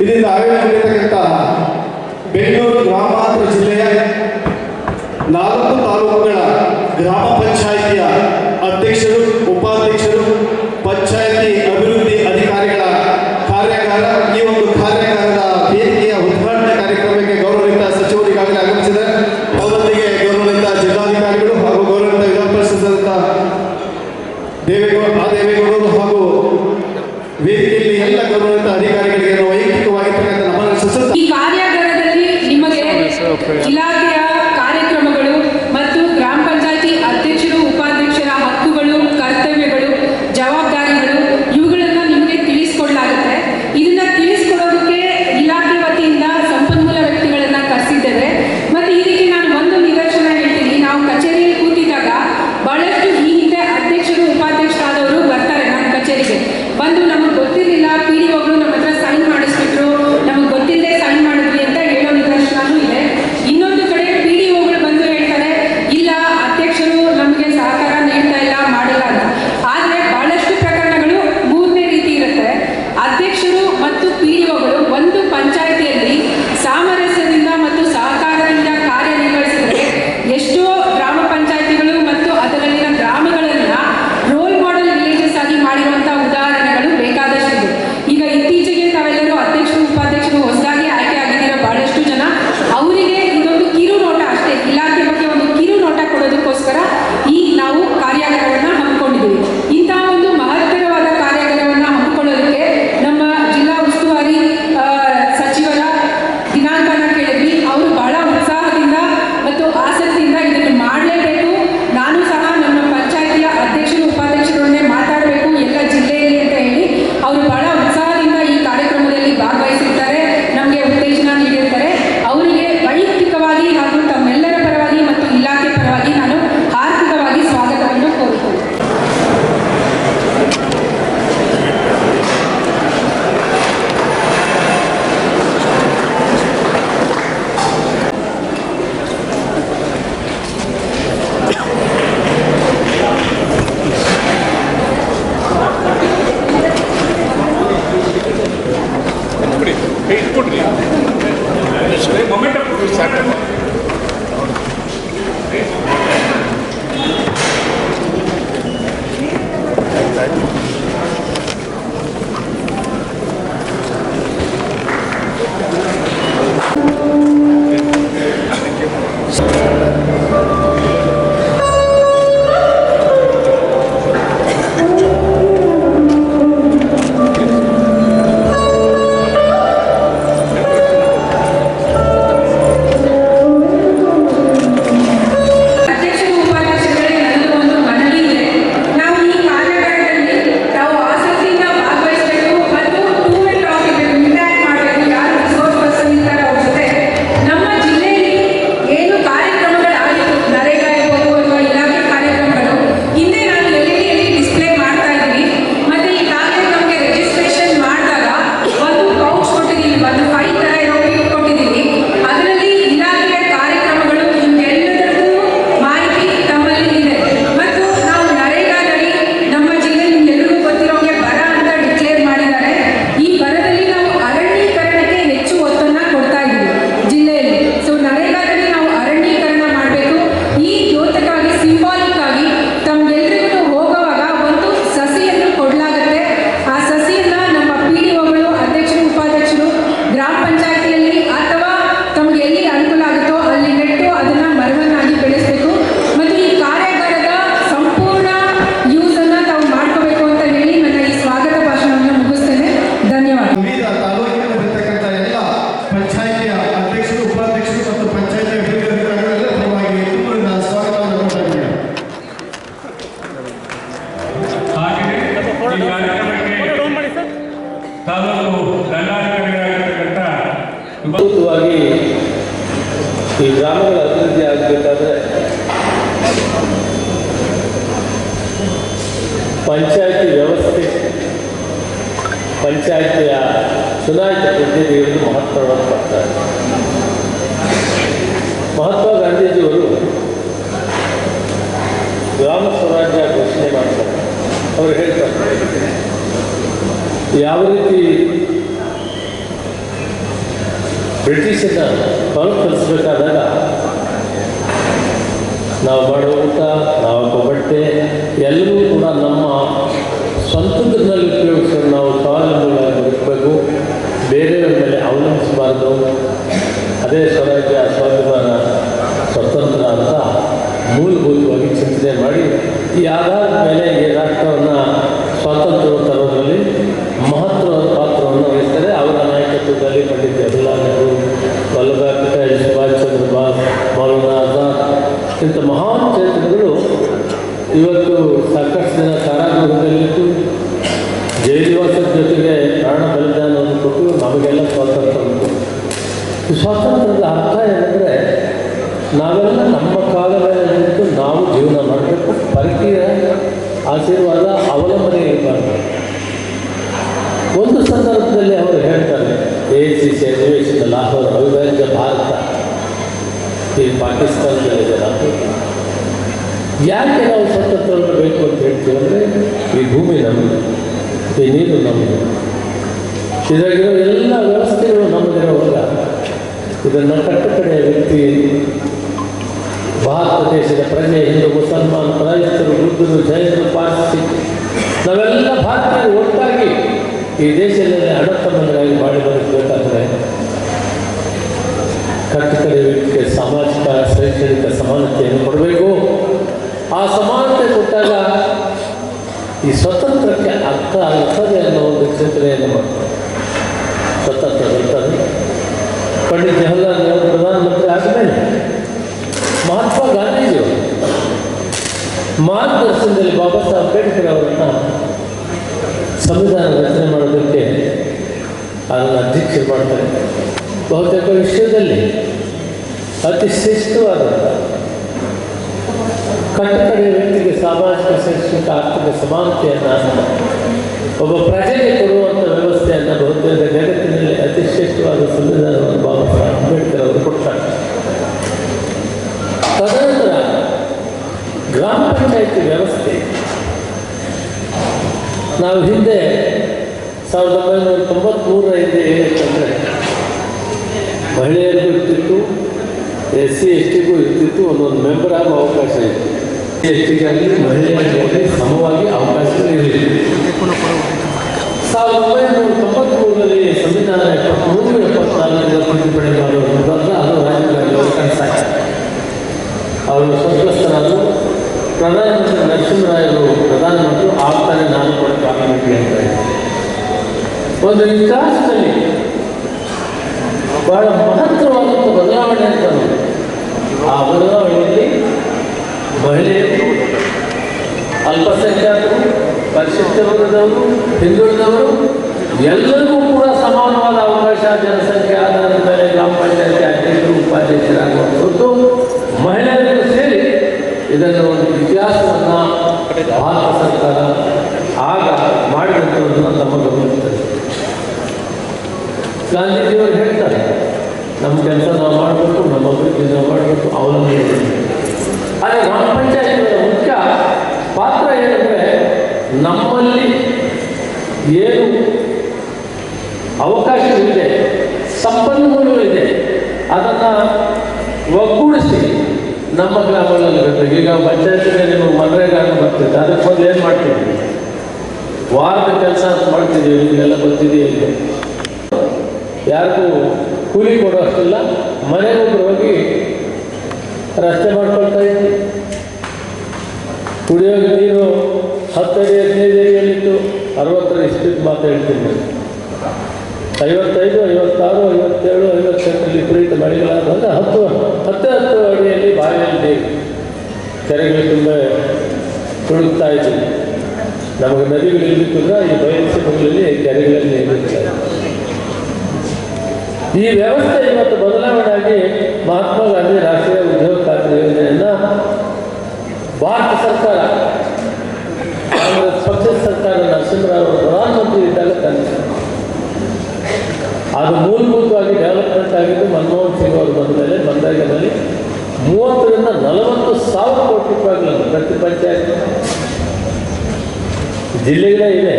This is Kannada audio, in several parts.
ಇದರಿಂದ ಆಯೋಜನೆಗಿರತಕ್ಕಂಥ ಬೆಂಗಳೂರು ಗ್ರಾಮಾಂತರ ಜಿಲ್ಲೆಯ ನಾಲ್ಕು ತಾಲೂಕುಗಳ ಗ್ರಾಮ ಸ್ಕೂಟ್ರಿ ಸ್ಕೂಟ್ರಿ ಮೊಮೆಂಟ್ ಸ್ಟಾರ್ಟ್ ಮಾಡಿ ಕಲಿಸ್ಬೇಕಾದಾಗ ನಾವು ಮಾಡೋ ಊಟ ನಾವು ಬಟ್ಟೆ ಎಲ್ಲರೂ ಕೂಡ ನಮ್ಮ ಸ್ವಂತದ್ರಲ್ಲಿ ಉಪಯೋಗಿಸ್ಕೊಂಡು ನಾವು ಸ್ವಾವಲಂಬಿಗಳಾಗಿ ಬದುಕಬೇಕು ಬೇರೆಯವರ ಮೇಲೆ ಅವಲಂಬಿಸಬಾರ್ದು. ಅದೇ ಸ್ವರಾಜ್ಯ, ಸ್ವಾಭಿಮಾನ, ಸ್ವತಂತ್ರ ಅಂತ ಮೂಲಭೂತವಾಗಿ ಚಿಂತನೆ ಮಾಡಿ ಈ ಆಧಾರದ ಮೇಲೆ ಈ ರಾಷ್ಟ್ರವನ್ನು ನಾವೆಲ್ಲ ನಮ್ಮ ಕಾಲ ಮೇಲೆ ನಿಂತು ನಾವು ಜೀವನ ಮಾಡಬೇಕು. ಪರಕೀಯ ಆಶೀರ್ವಾದ, ಅವಲಂಬನೆ ಇರಬಾರ್ದು. ಒಂದು ಸಂದರ್ಭದಲ್ಲಿ ಅವರು ಹೇಳ್ತಾರೆ ಎ ಸಿ ಸಿ ಅಧಿವೇಶನ ಲಾಹೋರ್, ಅವಿಭಾಜ್ಯ ಭಾರತ. ಈ ಪಾಕಿಸ್ತಾನದಲ್ಲಿದೆ ನಾವು ಯಾಕೆ ನಾವು ಸ್ವತಂತ್ರವನ್ನು ಬೇಕು ಅಂತ ಹೇಳ್ತೀವಿ ಅಂದರೆ, ಈ ಭೂಮಿ ನಮ್ಮದು ಈ ನೀರು ನಮ್ಮದು ಇದರಾಗಿರೋ ಎಲ್ಲ ವ್ಯವಸ್ಥೆಗಳು ನಮ್ಮದಿರೋವಾಗ ಇದನ್ನು ಕಟ್ಟಕಡೆಯ ವ್ಯಕ್ತಿ ಭಾರತ ದೇಶದ ಪ್ರಜೆ ಹಿಂದೂ ಮುಸಲ್ಮಾನ್ ಕ್ರೈಸ್ತರು ಬುದ್ಧರು ಜೈನರು ಪಾರ್ಸಿ ನಾವೆಲ್ಲ ಭಾರತೀಯರು ಒಟ್ಟಾಗಿ ಈ ದೇಶದಲ್ಲಿ ಅಡತಮ್ಮನಾಗಿ ಮಾಡಿ ಬದುಕಬೇಕಾದ್ರೆ ವ್ಯಕ್ತಿಗೆ ಸಾಮಾಜಿಕ, ಶೈಕ್ಷಣಿಕ ಸಮಾನತೆಯನ್ನು ಕೊಡಬೇಕು. ಆ ಸಮಾನತೆ ಕೊಟ್ಟಾಗ ಈ ಸ್ವತಂತ್ರಕ್ಕೆ ಅರ್ಥ ಆಗುತ್ತದೆ ಅನ್ನೋ ಒಂದು ಚಿಂತನೆಯನ್ನು ಮಾಡ್ತಾರೆ. ಸ್ವತಂತ್ರ ಬರ್ತದೆ ಪಂಡಿತ್ ಜವಾಹರ್ಲಾಲ್ ನೆಹರು ಪ್ರಧಾನಮಂತ್ರಿ ಆದಮೇಲೆ ಮಹಾತ್ಮ ಗಾಂಧೀಜಿಯವರು ಮಾರ್ಗದರ್ಶನದಲ್ಲಿ ಬಾಬಾ ಸಾಹೇಬ್ ಅಂಬೇಡ್ಕರ್ ಅವರನ್ನ ಸಂವಿಧಾನ ರಚನೆ ಮಾಡೋದಕ್ಕೆ ಅದನ್ನು ಅಧ್ಯಕ್ಷರು ಮಾಡ್ತಾರೆ ಬಹುತೇಕ ವಿಶ್ವದಲ್ಲಿ ಅತಿ ಶ್ರೇಷ್ಠವಾದಂಥ ಕಟ್ಟಕಡೆಯ ವ್ಯಕ್ತಿಗೆ ಸಾಮಾಜಿಕ ಶೈಕ್ಷಣಿಕ ಆರ್ಥಿಕ ಸಮಾನತೆಯನ್ನು, ಒಬ್ಬ ಪ್ರಜೆಗೆ ಕೊಡುವಂಥ ವ್ಯವಸ್ಥೆಯನ್ನು ಬಹುತೇಕ ಜಗತ್ತಿನಲ್ಲಿ ಅತಿ ಶ್ರೇಷ್ಠವಾದ ಸಂವಿಧಾನವನ್ನು ಬಾಬಾ ಸಾಹೇಬ್ ಅಂಬೇಡ್ಕರ್ ಅವರು ಕೊಡ್ತಾರೆ ತದನಂತರ ಗ್ರಾಮ ಪಂಚಾಯಿತಿ ವ್ಯವಸ್ಥೆ. ನಾವು ಹಿಂದೆ ಸಾವಿರದ ಒಂಬೈನೂರ ತೊಂಬತ್ತ್ಮೂರರ ಹಿಂದೆ ಏನಿತ್ತಂದರೆ ಮಹಿಳೆಯರಿಗೂ ಇರ್ತಿತ್ತು, ಎಸ್ ಸಿ ಎಸ್ ಟಿಗೂ ಇರ್ತಿತ್ತು, ಒಂದೊಂದು ಮೆಂಬರ್ ಆಗೋ ಅವಕಾಶ ಇತ್ತು. ಎಸ್ ಟಿಗಾಗಿ ಮಹಿಳೆಯರಿಗೆ ಸಮವಾಗಿ ಅವಕಾಶಗಳಿರಲಿಲ್ಲ ಸಾವಿರದ ಒಂಬೈನೂರ ತೊಂಬತ್ತ್ಮೂರರಲ್ಲಿ ಸಂವಿಧಾನ ಎಪ್ಪತ್ತ್ಮೂರು ಎಪ್ಪತ್ನಾಲ್ಕರಿಂದ ತಿದ್ದುಪಡಿ ಮಾಡುವುದರಿಂದ ಅದು ರಾಜ್ಯದಲ್ಲಿ ಅವಕಾಶ ಅವರು ಸ್ವರ್ಗಸ್ಥರಾದರು. ಪ್ರಧಾನಮಂತ್ರಿ ನರಸಿಂಹರಾಯರು ಪ್ರಧಾನಮಂತ್ರಿ ಆಗ್ತಾನೆ ನಾನು ಕೂಡ ಪಾರ್ಲಿಮೆಂಟ್ಗೆ ಅಂತ ಒಂದು ಇತಿಹಾಸದಲ್ಲಿ ಬಹಳ ಮಹತ್ತರವಾದಂಥ ಬದಲಾವಣೆ ಅಂತ. ಆ ಬದಲಾವಣೆಯಲ್ಲಿ ಮಹಿಳೆಯರು ಅಲ್ಪಸಂಖ್ಯಾತರು ಪರಿಶಿಷ್ಟ ವರ್ಗದವರು ಹಿಂದುಳಿದವರು ಎಲ್ಲರಿಗೂ ಕೂಡ ಸಮಾನವಾದ ಅವಕಾಶ ಜನಸಂಖ್ಯೆ ಆಧಾರದ ಮೇಲೆ ಗ್ರಾಮ ಪಂಚಾಯತಿ ಅಧ್ಯಕ್ಷರು ಉಪಾಧ್ಯಕ್ಷರಾಗುವಂಥದ್ದು ಮಹಿಳೆಯರಿಗೂ ಸೇರಿ ಇದನ್ನು ಒಂದು ಇತಿಹಾಸವನ್ನು ಭಾರತ ಸರ್ಕಾರ ಆಗ ಮಾಡಿದಂಥದ್ದನ್ನು ನಮ್ಮ ಗಾಂಧೀಜಿಯವರು ಹೇಳ್ತಾರೆ ನಮ್ಮ ಕೆಲಸ ನಾವು ಮಾಡಬೇಕು ನಮ್ಮ ಅಭಿವೃದ್ಧಿ ನಾವು ಮಾಡಬೇಕು ಅವಲಂಬನೆ. ಆದರೆ ಗ್ರಾಮ ಪಂಚಾಯತ್ಗಳ ಮುಖ್ಯ ಪಾತ್ರ ಏನಂದರೆ, ನಮ್ಮಲ್ಲಿ ಏನು ಅವಕಾಶಗಳಿದೆ, ಸಂಪನ್ಮೂಲಗಳಿದೆ, ಅದನ್ನು ಒಗ್ಗೂಡಿಸಿ ನಮ್ಮ ಗ್ರಾಮಗಳಲ್ಲಿ ಬೇಕು ಈಗ ಪಂಚಾಯತ್ಗೆ ನಿಮಗೆ ಮನರೇಗಾ ಬರ್ತಿದೆ, ಅದಕ್ಕೆ ಮೊದಲು ಏನು ಮಾಡ್ತಿದ್ವಿ ವಾರದ ಕೆಲಸ ಅಂತ ಮಾಡ್ತಿದ್ದೀವಿ ನಿಮಗೆಲ್ಲ ಗೊತ್ತಿದೆಯೇ ಯಾರಿಗೂ ಕೂಲಿ ಕೊಡೋ ಅಷ್ಟಿಲ್ಲ ಮನೆಗೊಬ್ಬರು ಹೋಗಿ ರಸ್ತೆ ಮಾಡ್ಕೊಳ್ತಾ ಇದ್ವಿ ಕುಡಿಯೋ ನೀರು ಹತ್ತಡಿ, ಹದಿನೈದು ಅಡಿಯಲ್ಲಿತ್ತು ಅರವತ್ತರ ಇಷ್ಟಿದ್ದು ಮಾತು ಹೇಳ್ತೀನಿ. ಐವತ್ತೈದು, ಐವತ್ತಾರು, ಐವತ್ತೇಳು, ಐವತ್ತೆಂಟರಲ್ಲಿ ವಿಪರೀತ ಮಳೆಗಳಾದಂದರೆ ಹತ್ತು ಹತ್ತು ಹತ್ತು ಅಡಿಯಲ್ಲಿ ಬಾವಿಯಲ್ಲಿ ಕೆರೆಗಳು ತುಂಬ ತುಳುಕ್ತಾ ಇದ್ದೀವಿ ನಮಗೆ ನದಿಗಳು ಇರಲಿಕ್ಕಿಲ್ಲ ಈ ಬಯಲುಸೀಮೆಗಳಲ್ಲಿ ಕೆರೆಗಳಲ್ಲಿ ಇದೆ. ಈ ವ್ಯವಸ್ಥೆ ಇವತ್ತು ಬದಲಾವಣೆಯಾಗಿ ಮಹಾತ್ಮ ಗಾಂಧಿ ರಾಷ್ಟ್ರೀಯ ಉದ್ಯೋಗ ಖಾತ್ರಿ ಯೋಜನೆಯನ್ನು ಭಾರತ ಸರ್ಕಾರ, ಕಾಂಗ್ರೆಸ್ ಪಕ್ಷದ ಸರ್ಕಾರ ನರಸಿಂಹರಾವ್ ಪ್ರಧಾನಮಂತ್ರಿ ಇದ್ದಾಗ ತಂದಿದೆ ಅದು ಮೂಲಭೂತವಾಗಿ ಡೆವಲಪ್ಮೆಂಟ್ ಆಗಿದ್ದು ಮನಮೋಹನ್ ಸಿಂಗ್ ಅವರು ಬಂದ ಮೇಲೆ ಬಂದಾಗದಲ್ಲಿ ಮೂವತ್ತರಿಂದ ನಲವತ್ತು ಸಾವಿರ ಕೋಟಿ ರೂಪಾಯಿಗಳನ್ನು ಪ್ರತಿ ಪಂಚಾಯತ್ ಜಿಲ್ಲೆಗಳೇ ಇದೆ.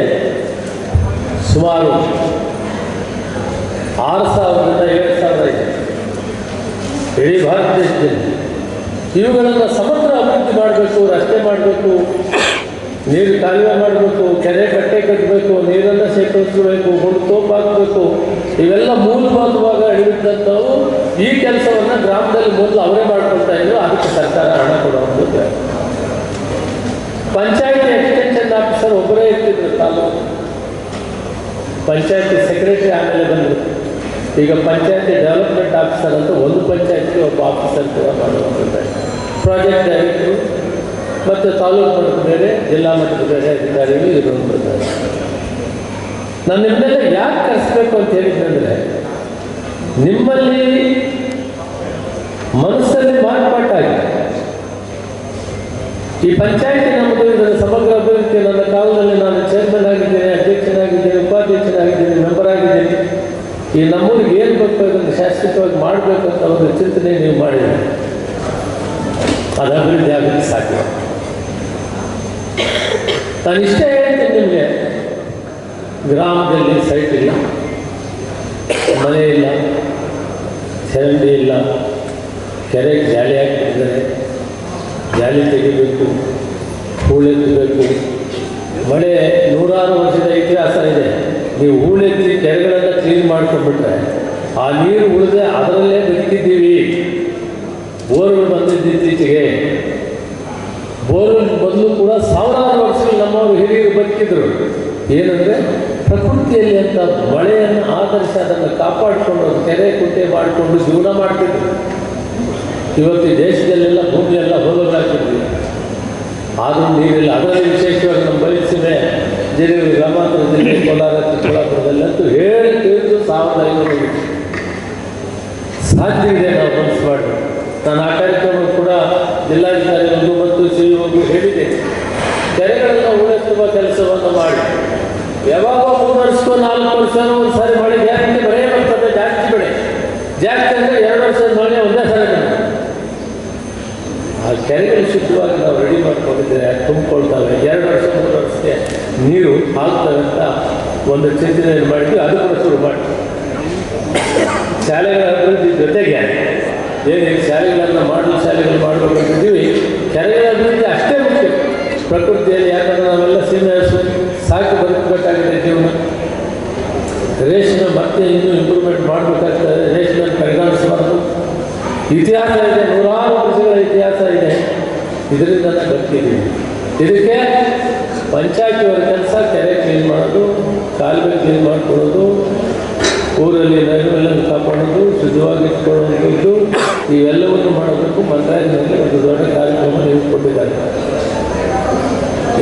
ಸುಮಾರು ಆರು ಸಾವಿರದಿಂದ ಏಳು ಸಾವಿರ ಇದೆ. ಇಡೀ ಭಾರತ ದೇಶದಲ್ಲಿ. ಇವುಗಳನ್ನು ಸಮಗ್ರ ಅಭಿವೃದ್ಧಿ ಮಾಡಬೇಕು, ರಸ್ತೆ ಮಾಡಬೇಕು, ನೀರು ಕಾಲುವೆ ಮಾಡಬೇಕು, ಕೆರೆ ಕಟ್ಟೆ ಕಟ್ಟಬೇಕು ನೀರನ್ನು ಶೇಖರಿಸಬೇಕು ಹುಡು ತೋಪು ಹಾಕಬೇಕು. ಇವೆಲ್ಲ ಮೂಲಭೂತವಾಗಿ ಹಿಡಿದಂಥವು ಈ ಕೆಲಸವನ್ನು ಗ್ರಾಮದಲ್ಲಿ ಮೊದಲು ಅವರೇ ಮಾಡ್ಕೊಳ್ತಾ ಇದ್ರು. ಅದಕ್ಕೆ ಸರ್ಕಾರ ಹಣ ಕೊಡುವಂಥದ್ದು ಪಂಚಾಯತಿ ಎಕ್ಸ್ಟೆನ್ಷನ್ ಆಫೀಸರ್ ಒಬ್ಬರೇ ಇರ್ತಿದ್ರು ತಾಲೂಕು. ಪಂಚಾಯತಿ ಸೆಕ್ರೆಟರಿ ಆಮೇಲೆ ಬಂದರು. ಈಗ ಪಂಚಾಯತಿ ಡೆವಲಪ್ಮೆಂಟ್ ಆಫೀಸರ್ ಅಂತ ಒಂದು ಪಂಚಾಯತ್ಗೆ ಒಬ್ಬ ಆಫೀಸರ್ ಕೂಡ ಮಾಡುವಂಥದ್ದು. ಪ್ರಾಜೆಕ್ಟ್ ಡೈರೆಕ್ಟ್ರು ಮತ್ತು ತಾಲೂಕು ಮಟ್ಟದ ಬೇರೆ, ಜಿಲ್ಲಾ ಮಟ್ಟದ ಬೇರೆ ಅಧಿಕಾರಿಗಳು ಇರುವಂಥದ್ದು ನಾನು ನಿಮ್ಮನ್ನೆಲ್ಲ ಯಾಕೆ ಕರೆಸ್ಬೇಕು ಅಂತ ಹೇಳಿದ್ದಂದರೆ ನಿಮ್ಮಲ್ಲಿ ಮನಸ್ಸಲ್ಲಿ ಮಾರ್ಪಾಟಾಗಿ ಈ ಪಂಚಾಯಿತಿ ನಮ್ಮದು ಇದರ ಸಮಗ್ರ ಅಭಿವೃದ್ಧಿ ನನ್ನ ಕಾಲದಲ್ಲಿ ನಾನು ಚೇರ್ಮನ್ ಆಗಿದ್ದೇನೆ ಅಧ್ಯಕ್ಷನಾಗಿದ್ದೇನೆ ಉಪಾಧ್ಯಕ್ಷನಾಗಿದ್ದೇನೆ ಮೆಂಬರ್ ಆಗಿದ್ದೇನೆ ಈ ನಮ್ಮೂರಿಗೆ ಏನು ಬೇಕು ಶಾಶ್ವತವಾಗಿ ಮಾಡಬೇಕಂತ ಒಂದು ಚಿಂತನೆ ನೀವು ಮಾಡಿ ಅದು ಅಭಿವೃದ್ಧಿ ಆಗಲಿಕ್ಕೆ ಸಾಧ್ಯ. ನಾನು ಹೇಳ್ತೀನಿ ನಿಮಗೆ, ಗ್ರಾಮದಲ್ಲಿ ಸೈಟ್ ಇಲ್ಲ, ಮನೆ ಇಲ್ಲ, ಚರಂಡಿ ಇಲ್ಲ ಕೆರೆಗೆ ಜಾಲಿ ಹಾಕಿಬಿಟ್ಟಿದ್ದಾರೆ ಜಾಲಿ ತೆಗಿಬೇಕು ಹೂಳೆತ್ತಬೇಕು ಮಳೆ ನೂರಾರು ವರ್ಷದ ಇತಿಹಾಸ ಇದೆ. ನೀವು ಹೂಳೆತ್ತಿ ಕೆರೆಗಳೆಲ್ಲ ಕ್ಲೀನ್ ಮಾಡ್ಕೊಂಡ್ಬಿಟ್ರೆ ಆ ನೀರು ಉಳಿದ್ರೆ ಅದರಲ್ಲೇ ಬದುಕಿದ್ದೀವಿ ಬೋರ್ವೆಲ್ ಬಂದಿದ್ದು ಇತ್ತೀಚೆಗೆ. ಬೋರ್ವೆಲ್ ಬಂದು ಕೂಡ ಸಾವಿರಾರು ವರ್ಷಗಳು ನಮ್ಮವರು ಹಿರಿಯರು ಬದುಕಿದ್ರು. ಏನಂದರೆ ಪ್ರಕೃತಿಯಲ್ಲಿ ಅಂತ ಮಳೆಯನ್ನು ಆಧರಿಸಿ ಅದನ್ನು ಕಾಪಾಡಿಕೊಂಡು ಕೆರೆ ಕುಂಟೆ ಮಾಡಿಕೊಂಡು ಜೀವನ ಮಾಡ್ತಿದ್ರು. ಇವತ್ತು ದೇಶದಲ್ಲೆಲ್ಲ ಭೂಮಿಯೆಲ್ಲ ಹೋಗಲಾಗ್ತಿದ್ವಿ ಆದರೂ ನೀರಿಲ್ಲ. ಅದರಲ್ಲಿ ವಿಶೇಷವಾಗಿ ನಮ್ಮ ಬಯಸಿದೆ ಜಿಲ್ಲೆ ಗ್ರಾಮಾಂತರ ಜಿಲ್ಲೆ ಕೋಲಾರ ಚಿಕ್ಕಬಳ್ಳಾಪುರದಲ್ಲಂತೂ ಹೇಳಿ ತಿಳಿದು ಸಾವಿರದ ಐನೂರು. ಸಾಧ್ಯ ಇದೆ ನಾವು ಮನಸ್ಸು ಮಾಡಿ ನಾನು ಆ ಕಾರ್ಯಕ್ರಮ ಕೂಡ ಜಿಲ್ಲಾಧಿಕಾರಿಗಳು ಮತ್ತು ಸಿ ಹೇಳಿದೆ ಕೆರೆಗಳನ್ನು ಉಳಿಸುವ ಕೆಲಸವನ್ನು ಮಾಡಿ ಯಾವಾಗ ಮೂರು ವರ್ಷಕ್ಕೂ ನಾಲ್ಕು ವರ್ಷ ಒಂದು ಸಾರಿ ಮಳೆ ಜಾಸ್ತಿ ಮಳೆ ಬರ್ತದೆ ಜಾಸ್ತಿ ಬೆಳೆ ಜಾಸ್ತಿ ಅಂದರೆ ಎರಡು ವರ್ಷದ ಮಳೆ ಒಂದೇ ಸಲ. ಆ ಕೆರೆಗಳು ಶುದ್ಧವಾಗಿ ನಾವು ರೆಡಿ ಮಾಡ್ಕೊಂಡಿದ್ದೇವೆ ತುಂಬಿಕೊಳ್ತವೆ. ಎರಡು ವರ್ಷ ಮೂರು ವರ್ಷಕ್ಕೆ ನೀರು ಆಗ್ತವೆ ಅಂತ ಒಂದು ಚಿಂತನೆಯನ್ನು ಮಾಡಿದ್ವಿ. ಅದು ಕೂಡ ಶುರು ಮಾಡಿ ಶಾಲೆಗಳ ಅಭಿವೃದ್ಧಿ ಜೊತೆಗೆ ಏನು ಶಾಲೆಗಳನ್ನು ಮಾಡಲು ಶಾಲೆಗಳು ಮಾಡಬೇಕಂತಿದ್ದೀವಿ ಕೆರೆಗಳ ಅಭಿವೃದ್ಧಿ ಅಷ್ಟೇ ಮುಖ್ಯ. ಪ್ರಕೃತಿಯಲ್ಲಿ ಯಾಕಂದ್ರೆ ನಾವೆಲ್ಲ ಸೀನಿಯರ್ಸು ಸಾಕು ಬದುಕಬೇಕಾಗಿದೆ ಜೀವನ. ರೇಷನ್ ಮತ್ತೆ ಇನ್ನೂ ಇಂಪ್ರೂವ್ಮೆಂಟ್ ಮಾಡಬೇಕಾಗ್ತದೆ. ರೇಷನ್ ಕಡೆಗಾಣಿಸಬಾರ್ದು ಇತಿಹಾಸ ಇದೆ, ನೂರಾರು ವರ್ಷಗಳ ಇತಿಹಾಸ ಇದೆ. ಇದರಿಂದ ಬರ್ತೀನಿ ಇದಕ್ಕೆ ಪಂಚಾಯತಿಯವರ ಕೆಲಸ, ಕೆರೆ ಕ್ಲೀನ್ ಮಾಡೋದು ಕಾಲುವೆ ಕ್ಲೀನ್ ಮಾಡಿಕೊಡೋದು ಊರಲ್ಲಿ ನೈರ್ಮಲ್ಯವನ್ನು ಕಾಪಾಡೋದು, ಶುದ್ಧವಾಗಿ ಇಟ್ಕೊಳ್ಳೋದು ಇವೆಲ್ಲವನ್ನು ಮಾಡೋದಕ್ಕೂ ಮಂತ್ರಾಲಯದಲ್ಲಿ ಒಂದು ದೊಡ್ಡ ಕಾರ್ಯಕ್ರಮ ನೀವು ಕೊಟ್ಟಿದ್ದಾರೆ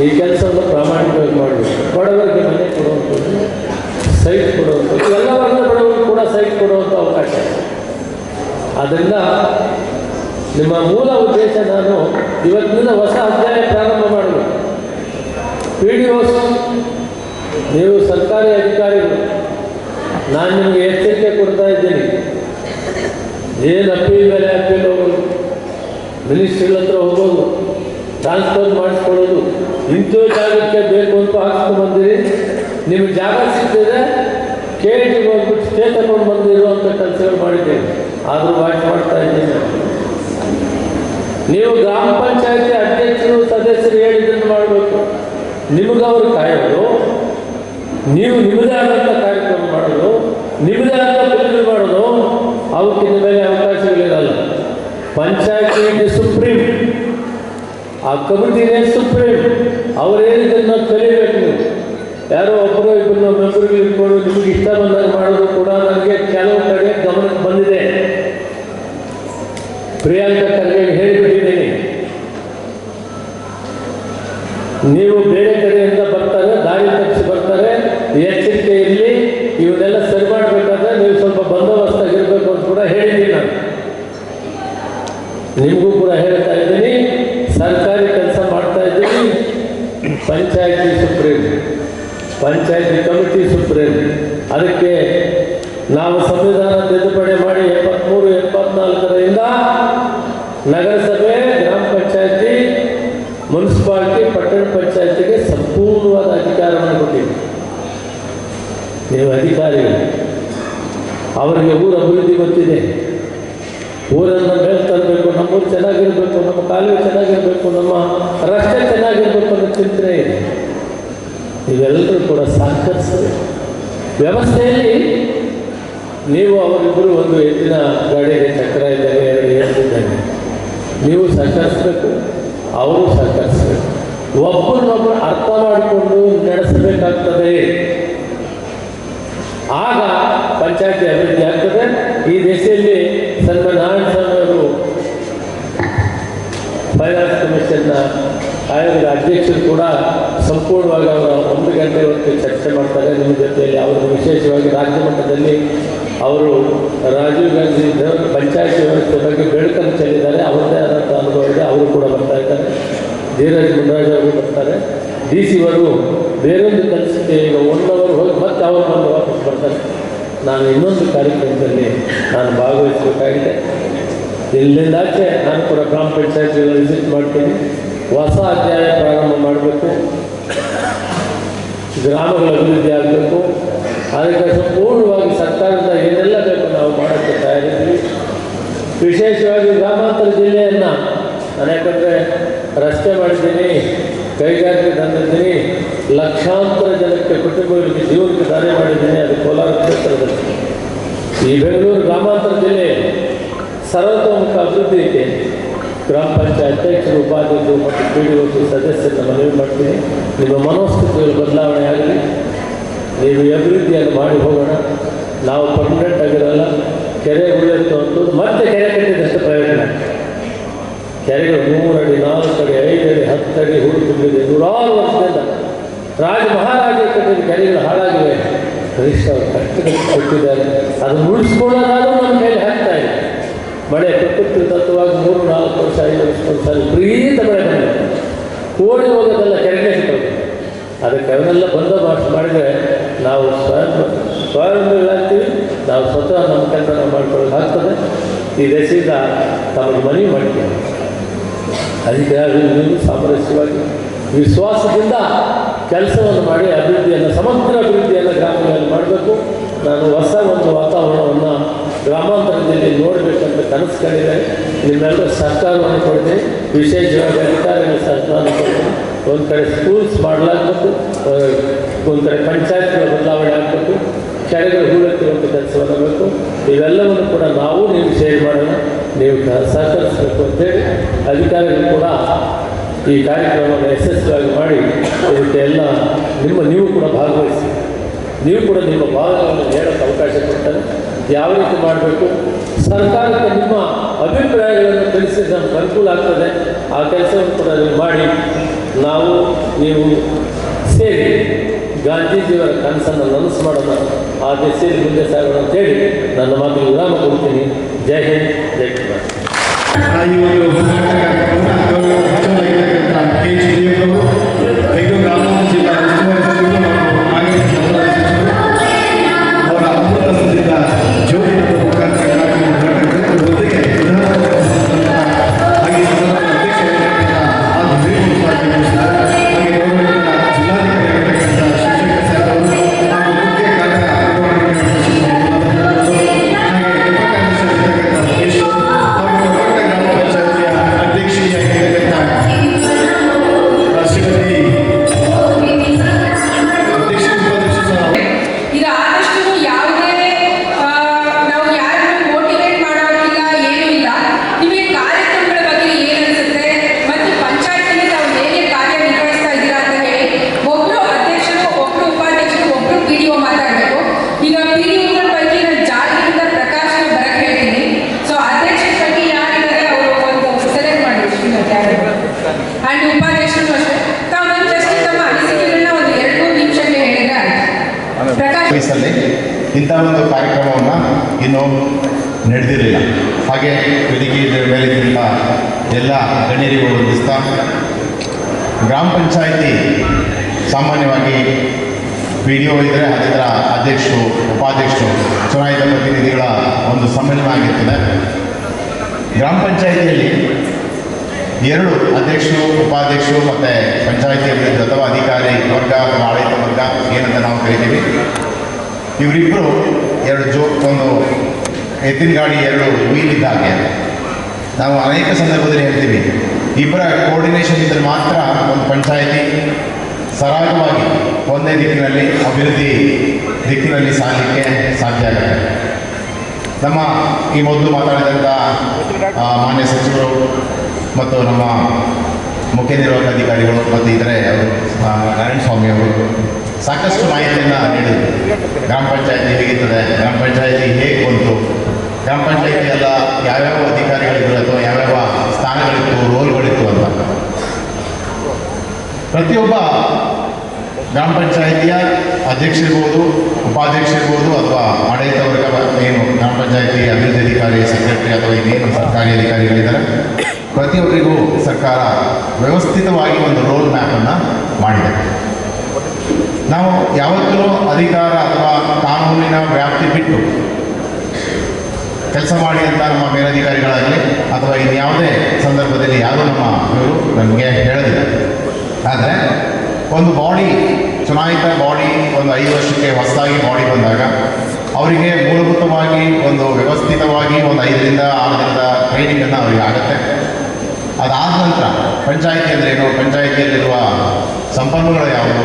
ಈ ಕೆಲಸವನ್ನು ಪ್ರಾಮಾಣಿಕವಾಗಿ ಮಾಡಬೇಕು. ಬಡವರಿಗೆ ಮನೆ ಕೊಡುವಂಥದ್ದು ಸೈಟ್ ಕೊಡುವಂಥದ್ದು ಎಲ್ಲ ವರ್ಗದ ಬಡವರಿಗೆ ಕೂಡ ಸೈಟ್ ಕೊಡುವಂಥ ಅವಕಾಶ. ಇದೆ ಆದ್ದರಿಂದ ನಿಮ್ಮ ಮೂಲ ಉದ್ದೇಶ ನಾನು ಇವತ್ತಿನ ಹೊಸ ಅಧ್ಯಾಯ ಪ್ರಾರಂಭ ಮಾಡಲು ಪಿ ಡಿ ಒಸ್ ನೀವು ಸರ್ಕಾರಿ ಅಧಿಕಾರಿಗಳು, ನಾನು ನಿಮಗೆ ಎಚ್ಚರಿಕೆ ಕೊಡ್ತಾ ಇದ್ದೀನಿ. ಏನು ಅಪ್ಪಿ ಮೇಲೆ ಅಪೀಲ್ ಹೋಗೋದು ಮಿನಿಸ್ಟ್ರಿಗಳ ಹತ್ರ ಹೋಗೋದು ಟ್ರಾನ್ಸ್ಫರ್ ಮಾಡಿಸ್ಕೊಳ್ಳೋದು ಇಂಥ ಜಾಗಕ್ಕೆ ಬೇಕು ಅಂತ ಹಾಕ್ಸ್ಕೊಂಡು ಬಂದಿರಿ. ನಿಮಗೆ ಜಾಗ ಸಿಗ್ತಿದೆ ಕೆ ಹೋಗ್ಬಿಟ್ಟು ಸ್ಟೇ ತಗೊಂಡು ಬಂದಿರುವಂಥ ಕೆಲಸಗಳು ಮಾಡಿದ್ದೇನೆ. ಆದರೂ ವಾಚ್ ಮಾಡ್ತಾ ಇದ್ದೀನಿ ನೀವು ಗ್ರಾಮ ಪಂಚಾಯತಿ ಅಧ್ಯಕ್ಷರು, ಸದಸ್ಯರು ಹೇಳಿದ್ದನ್ನು ಮಾಡಬೇಕು. ನಿಮಗೆ ಅವರು ಕಾಯೋದು ನೀವು ನಿಮ್ಮದೇ ಆದಂಥ ಕಾರ್ಯಕ್ರಮ ಮಾಡೋದು ನಿಮ್ಮದೇ ಆದ ಬಿಲ್ಗಳು ಮಾಡೋದು ಅವಕ್ಕೆ ನಿಮ್ಮ ಮೇಲೆ ಅವಕಾಶಗಳಿರಲ್ಲ. ಪಂಚಾಯತಿ ಸುಪ್ರೀಂ, ಆ ಕಮಿಟಿನೇ ಸುಪ್ರೀಂ. ಅವ್ರು ಹೇಳಿದ್ದನ್ನು ಕಲಿಬೇಕು ನೀವು. ಯಾರೋ ಒಬ್ಬರು ಇಬ್ಬರು ಮೆಂಬರ್ಗಳು ಇಟ್ಕೊಂಡು ನಿಮಗೆ ಇಷ್ಟ ಬಂದಾಗ ಮಾಡೋದು ಕೂಡ ನನಗೆ ಕೆಲವು ಕಡೆ ಗಮನಕ್ಕೆ ಬಂದಿದೆ. ಪ್ರಿಯಾಂಕ ಖರ್ಗೆ ಹೇಳಿಬಿಟ್ಟಿದ್ದೀನಿ. ನೀವು ಬೇರೆ ಕಡೆಯಿಂದ ಬರ್ತಾರೆ, ದಾರಿ ತಪ್ಪಿಸಿ ಬರ್ತಾರೆ ಎಚ್ಚರಿಕೆ ಇರಲಿ ಇವನ್ನೆಲ್ಲ ಸರಿ ಮಾಡಬೇಕಾದ್ರೆ ನೀವು ಸ್ವಲ್ಪ ಬಂದೋಬಸ್ತಾಗಿರ್ಬೇಕು ಅಂತ ಕೂಡ ಹೇಳಿದ್ದೀನಿ ನಾನು ನಿಮಗೂ ಕೂಡ ಹೇಳ್ತಾ ಇದ್ದೀನಿ ಸರ್ಕಾರಿ ಕೆಲಸ ಮಾಡ್ತಾ ಇದ್ದೀನಿ panchayati supreme panchayati committee supreme ಅದಕ್ಕೆ ನಾವು ಸಂವಿಧಾನ ತಿದ್ದುಪಡಿ ಮಾಡಿ ಎಪ್ಪತ್ತ್ಮೂರು ಎಪ್ಪತ್ನಾಲ್ಕರಿಂದ ನಗರಸಭೆ, ಗ್ರಾಮ ಪಂಚಾಯತಿ, ಮುನ್ಸಿಪಾಲ್ಟಿ, ಪಟ್ಟಣ ಪಂಚಾಯತಿಗೆ ಸಂಪೂರ್ಣವಾದ ಅಧಿಕಾರವನ್ನು ಕೊಟ್ಟಿದೆ. ನೀವು ಅಧಿಕಾರಿಗಳು ಅವರಿಗೆ ಊರ ಅಭಿವೃದ್ಧಿ ಗೊತ್ತಿದೆ. ಊರನ್ನು ಮೇಲೆ ತರಬೇಕು, ನಮ್ಮೂರು ಚೆನ್ನಾಗಿರಬೇಕು, ನಮ್ಮ ಕಾಲುವೆ ಚೆನ್ನಾಗಿರಬೇಕು, ನಮ್ಮ ರಸ್ತೆ ಚೆನ್ನಾಗಿರಬೇಕು ಅನ್ನೋ ಚಿಂತನೆ ಇದೆ. ಇವೆಲ್ಲರೂ ಕೂಡ ಸಹಕರಿಸಬೇಕು. ವ್ಯವಸ್ಥೆಯಲ್ಲಿ ನೀವು ಅವರಿಬ್ಬರು ಒಂದು ಎತ್ತಿನ ಗಾಡಿಗೆ ಚಕ್ರ ಇದ್ದಾಗ ಎರಡು ನೀವು ಸಹಕರಿಸ್ಬೇಕು, ಅವರು ಸಹಕರಿಸ್ಬೇಕು. ಒಬ್ಬರನ್ನೊಬ್ಬರು ಅರ್ಥ ಮಾಡಿಕೊಂಡು ನಡೆಸಬೇಕಾಗ್ತದೆ. ಆಗ ಪಂಚಾಯತಿ ಅಭಿವೃದ್ಧಿ ಆಗ್ತದೆ. ಈ ದೇಶದಲ್ಲಿ ಸಣ್ಣ ನಾರಾಯಣ ಸ್ವಾಮಿ ಅವರು ಫೈನಾನ್ಸ್ ಕಮಿಷನ್ನ ಆಯೋಗದ ಅಧ್ಯಕ್ಷರು ಕೂಡ ಸಂಪೂರ್ಣವಾಗಿ ಅವರ ಒಂದು ಗಂಟೆ ಹೊತ್ತು ಚರ್ಚೆ ಮಾಡ್ತಾರೆ. ನಿಮ್ಮ ಜೊತೆಯಲ್ಲಿ ಅವರು ವಿಶೇಷವಾಗಿ ರಾಜ್ಯ ಮಟ್ಟದಲ್ಲಿ ಅವರು ರಾಜೀವ್ ಗಾಂಧಿ ಪಂಚಾಯತಿ ವ್ಯವಸ್ಥೆ ಬಗ್ಗೆ ಬೆಳಕನ್ನು ಚೆಲ್ಲಿದ್ದಾರೆ. ಅವರದೇ ಆದಂಥ ಅನುಭವ ಇದೆ. ಅವರು ಕೂಡ ಬರ್ತಾ ಇದ್ದಾರೆ. ಧೀರಜ್ ಮುನ್ರಾಜ್ ಅವರು ಬರ್ತಾರೆ. ಡಿ ಸಿ ಅವರು ಬೇರೊಂದು ಕೆಲಸಕ್ಕೆ ಈಗ ಒನ್ ಅವರ್ ಹೋಗಿ ಮತ್ತೆ ಅವರು ಬಂದು ವಾಪಸ್ ಬರ್ತಾರೆ. ನಾನು ಇನ್ನೊಂದು ಕಾರ್ಯಕ್ರಮದಲ್ಲಿ ನಾನು ಭಾಗವಹಿಸಬೇಕಾಗಿದೆ. ಇಲ್ಲಿಂದಾಚೆ ನಾನು ಕೂಡ ಗ್ರಾಮ ಪಂಚಾಯತ್ಗಳ ವಿಸಿಟ್ ಮಾಡ್ತೀನಿ. ಹೊಸ ಅಧ್ಯಾಯ ಪ್ರಾರಂಭ ಮಾಡಬೇಕು. ಗ್ರಾಮಗಳ ಅಭಿವೃದ್ಧಿ ಆಗಬೇಕು. ಅದಕ್ಕೆ ಸಂಪೂರ್ಣವಾಗಿ ಸರ್ಕಾರದ ಏನೆಲ್ಲ ಬೇಕು ನಾವು ಮಾಡೋಕ್ಕೆ ತಯಾರಿದ್ದೀವಿ. ವಿಶೇಷವಾಗಿ ಗ್ರಾಮಾಂತರ ಜಿಲ್ಲೆಯನ್ನು ನಾನು ಯಾಕಂದರೆ ರಸ್ತೆ ಮಾಡಿದ್ದೀನಿ, ಕೈಗಾರಿಕೆ ತಂದಿದ್ದೀನಿ, ಲಕ್ಷಾಂತರ ಜನಕ್ಕೆ ಕುಟುಂಬಗಳಿಗೆ ಜೀವನಕ್ಕೆ ದಾರಿ ಮಾಡಿದ್ದೀನಿ, ಅದು ಕೋಲಾರ ಕ್ಷೇತ್ರದಲ್ಲಿ. ಈ ಬೆಂಗಳೂರು ಗ್ರಾಮಾಂತರ ಜಿಲ್ಲೆ ಸರ್ವತೋಮುಖ ಅಭಿವೃದ್ಧಿಗೆ ಗ್ರಾಮ ಪಂಚಾಯತ್ ಅಧ್ಯಕ್ಷರು, ಉಪಾಧ್ಯಕ್ಷರು ಮತ್ತು ಪಿ ಡಿ ಸದಸ್ಯರನ್ನು ಮನವಿ ಮಾಡ್ತೀನಿ. ನಿಮ್ಮ ಮನೋಸ್ಥಿತಿಯಲ್ಲಿ ಬದಲಾವಣೆ ಆಗಲಿ. ನೀವು ಅಭಿವೃದ್ಧಿಯನ್ನು ಮಾಡಿ ಹೋಗೋಣ. ನಾವು ಪರ್ಮನೆಂಟ್ ಆಗಿರಲ್ಲ. ಕೆರೆ ಉಳಿಯುತ್ತೆ ಅಂತೂ ಮತ್ತೆ ಕೆರೆ ಕಟ್ಟಿದಷ್ಟು ಪ್ರಯೋಜನ ಕೆರೆಗಳು ಮೂರು ಅಡಿ, ನಾಲ್ಕು ಅಡಿ, ಐದು ಅಡಿ, ಹತ್ತು ಅಡಿ ಹೂಡು ತುಂಬಿದೆ. ನೂರಾರು ವರ್ಷದಿಂದ ರಾಜ ಮಹಾರಾಜ ಕಟ್ಟಿದ ಕೆರೆಗಳು ಹಾಳಾಗಿವೆ. ಕನಿಷ್ಠ ಅವರು ಕಟ್ಟಿದ್ದಾರೆ. ಅದನ್ನು ಉಳಿಸ್ಕೊಳ್ಳೋದಾದ್ರೂ ನಮ್ಮ ಮೇಲೆ ಮಳೆ ಪ್ರಕೃತಿ ತತ್ವವಾಗಿ ಮೂರು ನಾಲ್ಕು ವರ್ಷ, ಐದು ವರ್ಷ ಸಾರಿ ವಿಪರೀತ ಮಳೆ ಬಂದಿದೆ ಓಡಿ ಹೋಗೋದೆಲ್ಲ ಕೆರೆಗೆ ಸಿಗ್ತದೆ ಅದಕ್ಕೆ ಅವನ್ನೆಲ್ಲ ಬಂದೋಬಸ್ತ್ ಮಾಡಿದರೆ ನಾವು ಸ್ವಯಂ ಸ್ವಾವಲಂಬಿಗಳಾಗ್ತೀವಿ ನಾವು ಸ್ವತಃ ನಮ್ಮ ಕೆಲಸ ಮಾಡ್ಕೊಳ್ಳೋಕೆ ಈ ದೇಶದಿಂದ ತಮಗೆ ಮನವಿ ಮಾಡ್ತೀವಿ ಅದಕ್ಕೆ ನೀವು ಸಾಮರಸ್ಯವಾಗಿ ವಿಶ್ವಾಸದಿಂದ ಕೆಲಸವನ್ನು ಮಾಡಿ ಅಭಿವೃದ್ಧಿಯನ್ನು, ಸಮಗ್ರ ಅಭಿವೃದ್ಧಿಯನ್ನು ಗ್ರಾಮಗಳಲ್ಲಿ ಮಾಡಬೇಕು. ನಾನು ಹೊಸ ಒಂದು ವಾತಾವರಣವನ್ನು ಗ್ರಾಮಾಂತರದಲ್ಲಿ ನೋಡಬೇಕಂತ ಕನಸು ಕಂಡಿದೆ ಸರ್ಕಾರವನ್ನು ಸಹಕಾರವನ್ನು ಕೊಡ್ತೀನಿ. ವಿಶೇಷವಾಗಿ ಅಧಿಕಾರಿಗಳ ಸರ್ಕಾರವನ್ನು ಕೊಡ್ತೀನಿ. ಒಂದು ಕಡೆ ಸ್ಕೂಲ್ಸ್ ಮಾಡಲಾಗಬೇಕು ಒಂದು ಕಡೆ ಪಂಚಾಯತ್ಗಳ ಬದಲಾವಣೆ ಆಗಬೇಕು, ಕೆರೆಗಳು ಹೂಳೆತ್ತಿರುವಂಥ ಕೆಲಸವನ್ನು ಬೇಕು ಇವೆಲ್ಲವನ್ನು ಕೂಡ ನಾವು ನೀವು ಶೇರ್ ಮಾಡೋಣ. ನೀವು ಸಹಕರಿಸಬೇಕು ಅಂತೇಳಿ ಅಧಿಕಾರಿಗಳು ಕೂಡ ಈ ಕಾರ್ಯಕ್ರಮವನ್ನು ಯಶಸ್ವಿಯಾಗಿ ಮಾಡಿ ಇದಕ್ಕೆ ನಿಮ್ಮ, ನೀವು ಕೂಡ ಭಾಗವಹಿಸಿ. ನೀವು ಕೂಡ ನಿಮ್ಮ ಭಾಗವನ್ನು ಹೇಳೋಕ್ಕೆ ಅವಕಾಶ ಕೊಡ್ತಾರೆ. ಯಾವ ರೀತಿ ಮಾಡಬೇಕು? ಸರ್ಕಾರಕ್ಕೆ ನಿಮ್ಮ ಅಭಿಪ್ರಾಯಗಳನ್ನು ತಿಳಿಸಿ ನಮ್ಗೆ ಅನುಕೂಲ ಆಗ್ತದೆ. ಆ ಕೆಲಸವನ್ನು ಕೂಡ ನೀವು ಮಾಡಿ. ನಾವು ನೀವು ಸೇರಿ ಗಾಂಧೀಜಿಯವರ ಕನಸನ್ನು ನನಸು ಮಾಡೋಣ. ಆ ಸೇರಿ ಮುಂದೆ ಸಾಗೋಣ ಅಂತೇಳಿ ನನ್ನ ಮಾತು ವಿರಾಮ ಕೊಡ್ತೀನಿ. ಜೈ ಹಿಂದ್, ಜೈ ಕರ್ನಾಟಕ ಇಂಥ ಒಂದು ಕಾರ್ಯಕ್ರಮವನ್ನು ಇನ್ನೂ ನಡೆದಿರಲಿಲ್ಲ. ಹಾಗೆ ವೇದಿಕೆ ಮೇಲಿದ್ದಂಥ ಎಲ್ಲ ಗಣ್ಯರಿಗೂ ವಂದಿಸ್ತಾ ಗ್ರಾಮ ಪಂಚಾಯಿತಿ ಸಾಮಾನ್ಯವಾಗಿ ಪಿ ಡಿ ಒ ಇದ್ದರೆ ಅದರ ಅಧ್ಯಕ್ಷರು, ಉಪಾಧ್ಯಕ್ಷರು, ಚುನಾಯಿತ ಪ್ರತಿನಿಧಿಗಳ ಒಂದು ಸಮ್ಮೇಳನ ಆಗಿರ್ತದೆ. ಗ್ರಾಮ ಪಂಚಾಯಿತಿಯಲ್ಲಿ ಎರಡು ಅಧ್ಯಕ್ಷರು, ಉಪಾಧ್ಯಕ್ಷರು ಮತ್ತು ಪಂಚಾಯಿತಿ ಅಭಿವೃದ್ಧಿ ಅಥವಾ ಅಧಿಕಾರಿ ವರ್ಗ ಅಥವಾ ಆಡಳಿತ ವರ್ಗ ಏನಂತ ನಾವು ಕರಿತೀವಿ. ಇವರಿಬ್ಬರು ಎರಡು ಜೋ, ಒಂದು ಎತ್ತಿನ ಗಾಡಿ, ಎರಡು ವೀಲ್ ಇದ್ದ ಹಾಗೆ. ನಾವು ಅನೇಕ ಸಂದರ್ಭದಲ್ಲಿ ಹೇಳ್ತೀವಿ, ಇಬ್ಬರ ಕೋರ್ಡಿನೇಷನ್ ಇದ್ದರೆ ಮಾತ್ರ ಒಂದು ಪಂಚಾಯಿತಿ ಸರಾಗವಾಗಿ ಒಂದೇ ದಿಕ್ಕಿನಲ್ಲಿ ಅಭಿವೃದ್ಧಿ ದಿಕ್ಕಿನಲ್ಲಿ ಸಾಗಲಿಕ್ಕೆ ಸಾಧ್ಯ ಆಗುತ್ತೆ. ನಮ್ಮ ಈ ಮೊದಲು ಮಾತಾಡಿದಂಥ ಮಾನ್ಯ ಸಚಿವರು ಮತ್ತು ನಮ್ಮ ಮುಖ್ಯ ನಿರ್ವಾಹಕ ಅಧಿಕಾರಿಗಳು ಮತ್ತು ಇತರೆ ಅವರು ನಾರಾಯಣ ಸ್ವಾಮಿ ಅವರು ಸಾಕಷ್ಟು ಮಾಹಿತಿಯನ್ನು ನೀಡಿದರು. ಗ್ರಾಮ ಪಂಚಾಯತಿ ಹೇಗಿರ್ತದೆ, ಗ್ರಾಮ ಪಂಚಾಯತಿ ಹೇಗೆ ಬಂತು, ಗ್ರಾಮ ಪಂಚಾಯತಿ ಎಲ್ಲ ಯಾವ್ಯಾವ ಅಧಿಕಾರಿಗಳಿದ್ರು ಅಥವಾ ಯಾವ್ಯಾವ ಸ್ಥಾನಗಳಿತ್ತು, ರೋಲ್ಗಳಿತ್ತು ಅಂತ. ಪ್ರತಿಯೊಬ್ಬ ಗ್ರಾಮ ಪಂಚಾಯಿತಿಯ ಅಧ್ಯಕ್ಷರಿರ್ಬೋದು, ಉಪಾಧ್ಯಕ್ಷರಿರ್ಬೋದು ಅಥವಾ ಆಡಳಿತ ವರ್ಗ ಏನು ಗ್ರಾಮ ಪಂಚಾಯಿತಿ ಅಭಿವೃದ್ಧಿ ಅಧಿಕಾರಿ ಸೆಕ್ರೆಟರಿ ಅಥವಾ ಇನ್ನೇನು ಸರ್ಕಾರಿ ಅಧಿಕಾರಿಗಳಿದ್ದಾರೆ, ಪ್ರತಿಯೊಬ್ಬರಿಗೂ ಸರ್ಕಾರ ವ್ಯವಸ್ಥಿತವಾಗಿ ಒಂದು ರೋಲ್ ಮ್ಯಾಪನ್ನು ಮಾಡಿದೆ. ನಾವು ಯಾವತ್ತೂ ಅಧಿಕಾರ ಅಥವಾ ಕಾನೂನಿನ ವ್ಯಾಪ್ತಿ ಬಿಟ್ಟು ಕೆಲಸ ಮಾಡಿ ಅಂತ ನಮ್ಮ ಮೇಲಧಿಕಾರಿಗಳಾಗಲಿ ಅಥವಾ ಇನ್ಯಾವುದೇ ಸಂದರ್ಭದಲ್ಲಿ ಯಾರೂ ನಮ್ಮ ಇವರು ನಮಗೆ ಹೇಳೋದಿಲ್ಲ. ಆದರೆ ಒಂದು ಬಾಡಿ, ಚುನಾಯಿತ ಬಾಡಿ, ಒಂದು ಐದು ವರ್ಷಕ್ಕೆ ಹೊಸದಾಗಿ ಬಾಡಿ ಬಂದಾಗ ಅವರಿಗೆ ಮೂಲಭೂತವಾಗಿ ಒಂದು ವ್ಯವಸ್ಥಿತವಾಗಿ ಒಂದು ಐದರಿಂದ ಆರು ದಿನದ ಟ್ರೈನಿಂಗನ್ನು ಅವರಿಗೆ ಆಗುತ್ತೆ. ಅದಾದ ನಂತರ ಪಂಚಾಯಿತಿ ಏನು ಪಂಚಾಯಿತಿಯಲ್ಲಿರುವ ಸಂಪನ್ಮೂಲಗಳು ಯಾವುದು?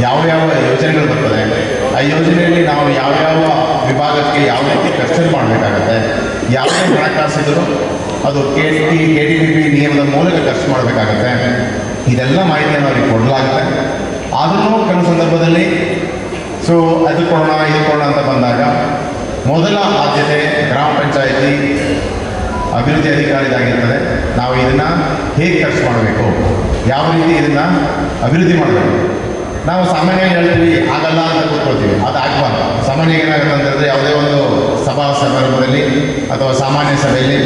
ಯಾವ ಯಾವ ಯೋಜನೆಗಳು ಬರ್ತದೆ? ಆ ಯೋಜನೆಯಲ್ಲಿ ನಾವು ಯಾವ್ಯಾವ ವಿಭಾಗಕ್ಕೆ ಯಾವ ರೀತಿ ಖರ್ಚು ಮಾಡಬೇಕಾಗತ್ತೆ? ಯಾವುದೇ ಹಣಕಾಸಿದ್ರು ಅದು K T K D B ನಿಯಮದ ಮೂಲಕ ಖರ್ಚು ಮಾಡಬೇಕಾಗತ್ತೆ? ಇದೆಲ್ಲ ಮಾಹಿತಿಯನ್ನು ಅವ್ರಿಗೆ ಕೊಡಲಾಗುತ್ತೆ. ಆದರೂ ಕೆಲವು ಸಂದರ್ಭದಲ್ಲಿ, ಸೊ, ಅದು ಕೊಡೋಣ, ಇದು ಕೊಡೋಣ ಅಂತ ಬಂದಾಗ, ಮೊದಲ ಆದ್ಯತೆ ಗ್ರಾಮ ಪಂಚಾಯಿತಿ ಅಭಿವೃದ್ಧಿ ಅಧಿಕಾರಿದಾಗಿರ್ತಾರೆ ನಾವು ಇದನ್ನು ಹೇಗೆ ಖರ್ಚು ಮಾಡಬೇಕು? ಯಾವ ರೀತಿ ಇದನ್ನು ಅಭಿವೃದ್ಧಿ ಮಾಡಬೇಕು? ನಾವು ಸಾಮಾನ್ಯವಾಗಿ ಹೇಳ್ತೀವಿ, ಆಗಲ್ಲ ಅಂತ ಕೂತ್ಕೊಳ್ತೀವಿ. ಅದು ಆಗ್ಬಾರ್ದು. ಸಾಮಾನ್ಯ ಏನಾಗುತ್ತೆ ಅಂತ ಹೇಳಿದ್ರೆ ಯಾವುದೇ ಒಂದು ಸಭಾ ಸಮಾರಂಭದಲ್ಲಿ ಅಥವಾ ಸಾಮಾನ್ಯ ಸಭೆಯಲ್ಲಿ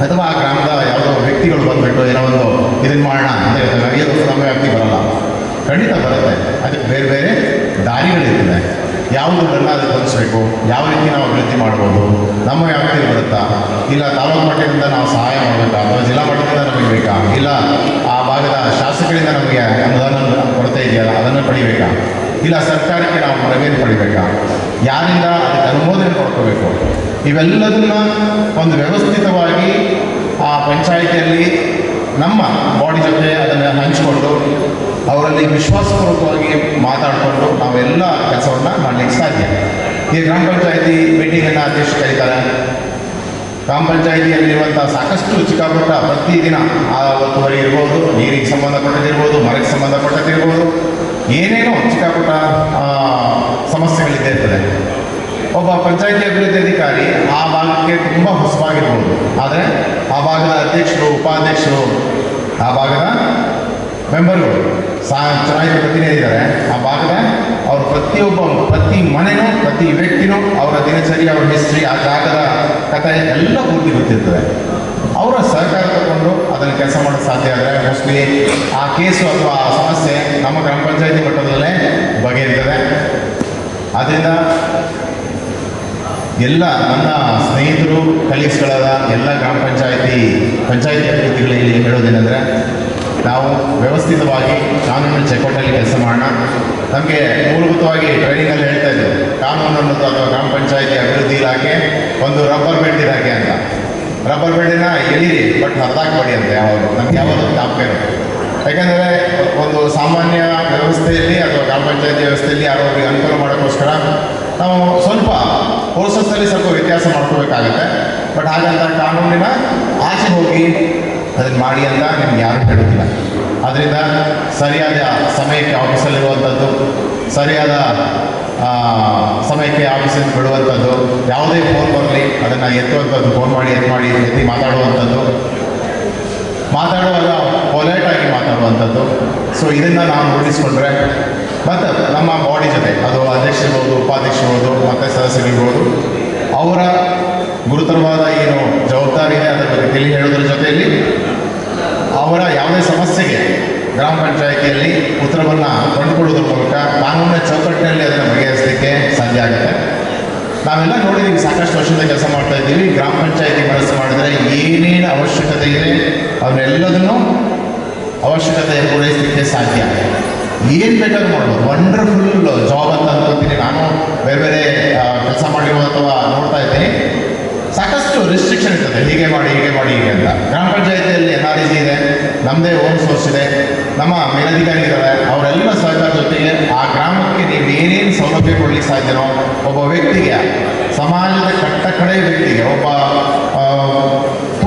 ಅಥವಾ ಆ ಗ್ರಾಮದ ಯಾವುದೋ ವ್ಯಕ್ತಿಗಳು ಬಂದುಬಿಟ್ಟು ಏನೋ ಒಂದು ಇದನ್ನು ಮಾಡೋಣ ಅಂತ ಹೇಳ್ತಾರೆ. ಇದು ನಮ್ಮ ವ್ಯಾಪ್ತಿ ಬರಲ್ಲ. ಖಂಡಿತ ಬರುತ್ತೆ. ಅದಕ್ಕೆ ಬೇರೆ ಬೇರೆ ದಾರಿಗಳಿರ್ತದೆ ಯಾವುದನ್ನು ಅದಕ್ಕೆ ಹೊಂದಿಸ್ಬೇಕು ಯಾವ ರೀತಿ ನಾವು ಅಭಿವೃದ್ಧಿ ಮಾಡ್ಬೋದು, ನಮ್ಮ ವ್ಯಾಪ್ತಿಯಲ್ಲಿ ಬರುತ್ತಾ? ಇಲ್ಲ ತಾಲೂಕು ಮಟ್ಟದಿಂದ ನಾವು ಸಹಾಯ ಮಾಡಬೇಕಾ? ಅಥವಾ ಜಿಲ್ಲಾ ಮಟ್ಟದಿಂದ ನಮಗೆ ಬೇಕಾ? ಇಲ್ಲ ಆ ಭಾಗದ ಶಾಸಕರಿಂದ ನಮಗೆ ಅನುದಾನ ಕೊರತೆ ಇದೆಯಲ್ಲ ಅದನ್ನು ಪಡಿಬೇಕಾ? ಇಲ್ಲ ಸರ್ಕಾರಕ್ಕೆ ನಾವು ಮನವಿಯನ್ನು ಪಡಿಬೇಕಾ? ಯಾರಿಂದ ಅದಕ್ಕೆ ಅನುಮೋದನೆ ಪಡ್ಕೋಬೇಕು? ಇವೆಲ್ಲದನ್ನ ಒಂದು ವ್ಯವಸ್ಥಿತವಾಗಿ ಆ ಪಂಚಾಯಿತಿಯಲ್ಲಿ ನಮ್ಮ ಬಾಡಿ ಜೊತೆ ಅದನ್ನು ಹಂಚಿಕೊಂಡು, ಅವರಲ್ಲಿ ವಿಶ್ವಾಸಪೂರ್ವಕವಾಗಿ ಮಾತಾಡಿಕೊಂಡು ನಾವೆಲ್ಲ ಕೆಲಸವನ್ನ ಮಾಡಲಿಕ್ಕೆ ಸಾಧ್ಯ. ಈ ಗ್ರಾಮ ಪಂಚಾಯತಿ ಮೀಟಿಂಗನ್ನು ಅಧ್ಯಕ್ಷ ಕರೀತಾರೆ. ಗ್ರಾಮ ಪಂಚಾಯಿತಿಯಲ್ಲಿರುವಂಥ ಸಾಕಷ್ಟು ಚಿಕ್ಕಪುಟ್ಟ ಪ್ರತಿದಿನ ಆ ಒತ್ತುವರಿ ಇರ್ಬೋದು, ನೀರಿಗೆ ಸಂಬಂಧಪಟ್ಟದಿರ್ಬೋದು ಮರಕ್ಕೆ ಸಂಬಂಧಪಟ್ಟದಿರ್ಬೋದು ಏನೇನೋ ಚಿಕ್ಕಪುಟ್ಟ ಸಮಸ್ಯೆಗಳಿದ್ದೇ ಇರ್ತದೆ. ಒಬ್ಬ ಪಂಚಾಯಿತಿ ಅಭಿವೃದ್ಧಿ ಅಧಿಕಾರಿ ಆ ಭಾಗಕ್ಕೆ ತುಂಬ ಹೊಸವಾಗಿರ್ಬೋದು. ಆದರೆ ಆ ಭಾಗದ ಅಧ್ಯಕ್ಷರು, ಉಪಾಧ್ಯಕ್ಷರು ಆ ಭಾಗದ ಮೆಂಬರ್ಗಳು ಸಾ ಚುನಾಯಿತ ಪ್ರತಿನಿಧಿದ್ದಾರೆ ಆ ಭಾಗದ ಅವರು ಪ್ರತಿಯೊಬ್ಬ, ಪ್ರತಿ ಮನೆನೂ, ಪ್ರತಿ ವ್ಯಕ್ತಿನೂ ಅವರ ದಿನಚರಿ, ಅವರ ಹಿಸ್ಟ್ರಿ ಆ ಜಾಗದ ಕಥೆ ಎಲ್ಲ ಪೂರ್ತಿ ಗೊತ್ತಿರ್ತದೆ. ಅವರ ಸರ್ಕಾರ ತಗೊಂಡು ಅದನ್ನು ಕೆಲಸ ಮಾಡೋಕ್ಕೆ ಸಾಧ್ಯ ಆದರೆ ಮೋಸ್ಟ್ಲಿ ಆ ಕೇಸು ಅಥವಾ ಆ ಸಮಸ್ಯೆ ನಮ್ಮ ಗ್ರಾಮ ಪಂಚಾಯತಿ ಮಟ್ಟದಲ್ಲೇ ಬಗೆಹರಿತದೆ. ಆದ್ದರಿಂದ ಎಲ್ಲ ನನ್ನ ಸ್ನೇಹಿತರು, ಕಲೀಗ್ಸ್ಗಳಾದ ಎಲ್ಲ ಗ್ರಾಮ ಪಂಚಾಯಿತಿ, ಪಂಚಾಯತಿ ಅಭಿವೃದ್ಧಿಗಳಲ್ಲಿ ಹೇಳೋದೇನೆಂದರೆ, ನಾವು ವ್ಯವಸ್ಥಿತವಾಗಿ ಕಾನೂನು ಚೌಕಟ್ಟಲ್ಲಿ ಕೆಲಸ ಮಾಡೋಣ. ನಮಗೆ ಮೂಲಭೂತವಾಗಿ ಟ್ರೈನಿಂಗಲ್ಲಿ ಹೇಳ್ತಾ ಇದ್ದರು ಕಾನೂನು ಅನ್ನೋದು ಅಥವಾ ಗ್ರಾಮ ಪಂಚಾಯಿತಿ ಅಭಿವೃದ್ಧಿ ಇಲಾಖೆ ಒಂದು ರಬ್ಬರ್ ಬೆಲ್ಟ್ ಇಲಾಖೆ ಅಂತ. ರಬ್ಬರ್ ಬೆಲ್ಟಿನ ಎಳೀರಿ, ಬಟ್ ಹರಿದಾಕ್ಬೇಡಿ ಅಂತ ಯಾವಾಗ ನಮ್ಗೆ ಯಾವಾಗ ಜ್ಞಾಪಕ ಇರುತ್ತೆ ಯಾಕಂದರೆ ಒಂದು ಸಾಮಾನ್ಯ ವ್ಯವಸ್ಥೆಯಲ್ಲಿ ಅಥವಾ ಗ್ರಾಮ ಪಂಚಾಯತಿ ವ್ಯವಸ್ಥೆಯಲ್ಲಿ ಯಾರೋ ಒಬ್ರಿಗೆ ಅನುಕೂಲ ಮಾಡೋಕ್ಕೋಸ್ಕರ ನಾವು ಸ್ವಲ್ಪ ಕೋರ್ಸಸ್ನಲ್ಲಿ ಸ್ವಲ್ಪ ವ್ಯತ್ಯಾಸ ಮಾಡ್ಕೋಬೇಕಾಗತ್ತೆ. ಬಟ್ ಹಾಗಂತ ಕಾನೂನಿನ ಆಚೆ ಹೋಗಿ ಅದನ್ನು ಮಾಡಿ ಅಂತ ನಿಮ್ಗೆ ಯಾರು ಹೇಳೋದಿಲ್ಲ. ಅದರಿಂದ ಸರಿಯಾದ ಸಮಯಕ್ಕೆ ಆಫೀಸಲ್ಲಿರುವಂಥದ್ದು ಸರಿಯಾದ ಸಮಯಕ್ಕೆ ಆಫೀಸಲ್ಲಿ ಬಿಡುವಂಥದ್ದು, ಯಾವುದೇ ಫೋನ್ ಬರಲಿ, ಅದನ್ನು ಎತ್ತುವಂಥದ್ದು ಫೋನ್ ಮಾಡಿ, ಎತ್ತು ಮಾಡಿ, ಎತ್ತಿ ಮಾತಾಡುವಂಥದ್ದು, ಮಾತಾಡುವಾಗ ಪೊಲೈಟಾಗಿ ಮಾತಾಡುವಂಥದ್ದು. ಸೊ ಇದನ್ನು ನಾವು ರೂಢಿಸ್ಕೊಂಡ್ರೆ ಮತ್ತು ನಮ್ಮ ಬಾಡಿ ಜೊತೆ ಅದು ಅಧ್ಯಕ್ಷರಿರ್ಬೋದು ಉಪಾಧ್ಯಕ್ಷರಿರ್ಬೋದು ಮತ್ತು ಸದಸ್ಯರಿರ್ಬೋದು ಅವರ ಗುರುತರವಾದ ಏನು ಜವಾಬ್ದಾರಿ ಇದೆ ಅದರ ಬಗ್ಗೆ ತಿಳಿ ಹೇಳೋದ್ರ ಜೊತೆಯಲ್ಲಿ ಅವರ ಯಾವುದೇ ಸಮಸ್ಯೆಗೆ ಗ್ರಾಮ ಪಂಚಾಯಿತಿಯಲ್ಲಿ ಉತ್ತರವನ್ನು ಕಂಡುಕೊಳ್ಳೋದ್ರ ಮೂಲಕ ಕಾನೂನಿನ ಚೌಕಟ್ಟಿನಲ್ಲಿ ಅದನ್ನು ಬಗೆಹರಿಸಲಿಕ್ಕೆ ಸಾಧ್ಯ ಆಗುತ್ತೆ. ನಾವೆಲ್ಲ ನೋಡಿದ್ದೀವಿ, ಸಾಕಷ್ಟು ವರ್ಷದಿಂದ ಕೆಲಸ ಮಾಡ್ತಾ ಇದ್ದೀವಿ. ಗ್ರಾಮ ಪಂಚಾಯಿತಿ ಮನಸ್ಸು ಮಾಡಿದರೆ ಏನೇನು ಅವಶ್ಯಕತೆ ಇದೆ ಅವನ್ನೆಲ್ಲದನ್ನು ಅವಶ್ಯಕತೆ ಪೂರೈಸಲಿಕ್ಕೆ ಸಾಧ್ಯ. ಏನು ಬೇಕಾದ್ರೂ ಮಾಡೋದು ವಂಡರ್ಫುಲ್ ಜಾಬ್ ಅಂತ ಅನ್ಕೊಂತೀನಿ ನಾನು ಬೇರೆ ಬೇರೆ ಕೆಲಸ ಮಾಡಿರೋ ಅಥವಾ ನೋಡ್ತಾ ಇದ್ದೀನಿ. ಸಾಕಷ್ಟು ರಿಸ್ಟ್ರಿಕ್ಷನ್ ಇರ್ತದೆ. ಹೀಗೆ ಮಾಡಿ ಹೀಗೆ ಮಾಡಿ, ಹೀಗೆ ಅಂತ. ಗ್ರಾಮ ಪಂಚಾಯತಿಯಲ್ಲಿ ಎನ್ ಆರ್ ಇ ಇದೆ. ನಮ್ಮದೇ ಓನ್ ಸೋರ್ಸ್ ಇದೆ. ನಮ್ಮ ಮೇಲಧಿಕಾರಿಗಳಿದ್ದಾರೆ. ಅವರೆಲ್ಲ ಸಹಕಾರ ಜೊತೆಗೆ ಆ ಗ್ರಾಮಕ್ಕೆ ನೀವು ಏನೇನು ಸೌಲಭ್ಯ ಕೊಡಲಿಕ್ಕೆ ಸಾಧ್ಯನೋ, ಒಬ್ಬ ವ್ಯಕ್ತಿಗೆ, ಸಮಾಜದ ಕಟ್ಟ ಕಡೆ ವ್ಯಕ್ತಿಗೆ, ಒಬ್ಬ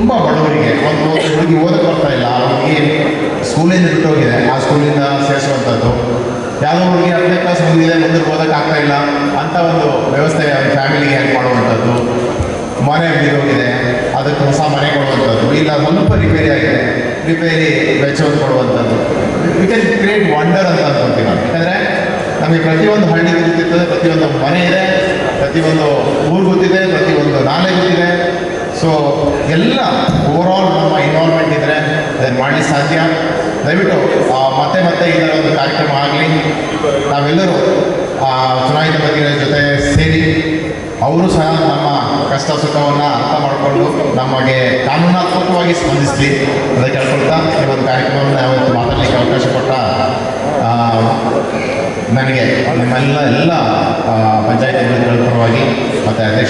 ತುಂಬ ಬಡವರಿಗೆ ಒಂದು ಹುಡುಗಿ ಓದಕ್ಕೆ ಬರ್ತಾ ಇಲ್ಲ. ಹುಡುಗಿ ಸ್ಕೂಲಿಂದ ಬಿಟ್ಟು ಹೋಗಿದೆ ಆ ಸ್ಕೂಲಿಂದ ಸೇರಿಸುವಂಥದ್ದು. ಯಾವುದೋ ಹುಡುಗಿ ಹತ್ತನೇ ಕ್ಲಾಸ್ ಮುಗಿದಿದೆ, ಮುಂದಕ್ಕೆ ಓದಕ್ಕೆ ಆಗ್ತಾ ಇಲ್ಲ ಅಂತ ಒಂದು ವ್ಯವಸ್ಥೆ ಫ್ಯಾಮಿಲಿಗೆ ಹೆಲ್ಪ್ ಮಾಡುವಂಥದ್ದು. ಮನೆ ಬಿದ್ದೋಗಿದೆ. ಅದಕ್ಕೆ ಹೊಸ ಮನೆ ಕೊಡುವಂಥದ್ದು. ಇಲ್ಲ, ಸ್ವಲ್ಪ ರಿಪೇರಿ ಆಗಿದೆ. ರಿಪೇರಿ ವೆಚ್ಚವನ್ನು ಕೊಡುವಂಥದ್ದು. ವಿ ಕ್ಯಾನ್ ಕ್ರಿಯೇಟ್ ವಂಡರ್ ಅಂತ ಅನ್ಕೊಂತೀವಿ ನಾವು ಯಾಕಂದರೆ ನಮಗೆ ಪ್ರತಿಯೊಂದು ಹಳ್ಳಿ ಗೊತ್ತಿರ್ತದೆ, ಪ್ರತಿಯೊಂದು ಮನೆ ಇದೆ, ಪ್ರತಿಯೊಂದು ಊರು ಗೊತ್ತಿದೆ, ಪ್ರತಿಯೊಂದು ನಾಲೆ ಗೊತ್ತಿದೆ. ಸೊ ಎಲ್ಲ ಓವರಾಲ್ ನಮ್ಮ ಇನ್ವಾಲ್ವ್ಮೆಂಟ್ ಇದ್ದರೆ ಅದನ್ನು ಮಾಡಲಿಕ್ಕೆ ಸಾಧ್ಯ. ದಯವಿಟ್ಟು ಮತ್ತೆ ಮತ್ತೆ ಈ ಒಂದು ಕಾರ್ಯಕ್ರಮ ಆಗಲಿ. ನಾವೆಲ್ಲರೂ ಚುನಾಯಿತ ಬಗ್ಗೆ ಜೊತೆ ಸೇರಿ ಅವರು ಸಹ ನಮ್ಮ ಕಷ್ಟ ಸುಖವನ್ನು ಅರ್ಥ ಮಾಡಿಕೊಂಡು ನಮಗೆ ಕಾನೂನಾತ್ಮಕವಾಗಿ ಸ್ಪಂದಿಸಲಿ ಅದಕ್ಕೆ ಕೇಳ್ಕೊಳ್ತಾ ಈ ಒಂದು ಕಾರ್ಯಕ್ರಮವನ್ನು ಯಾವತ್ತು ಮಾತಾಡಲಿಕ್ಕೆ ಅವಕಾಶ ಕೊಟ್ಟ ನನಗೆ ನಿಮ್ಮೆಲ್ಲ ಎಲ್ಲ ಪಂಚಾಯತ್ ಅಭಿವೃದ್ಧಿಗಳ ಪರವಾಗಿ ಮತ್ತು ಅಧ್ಯಕ್ಷ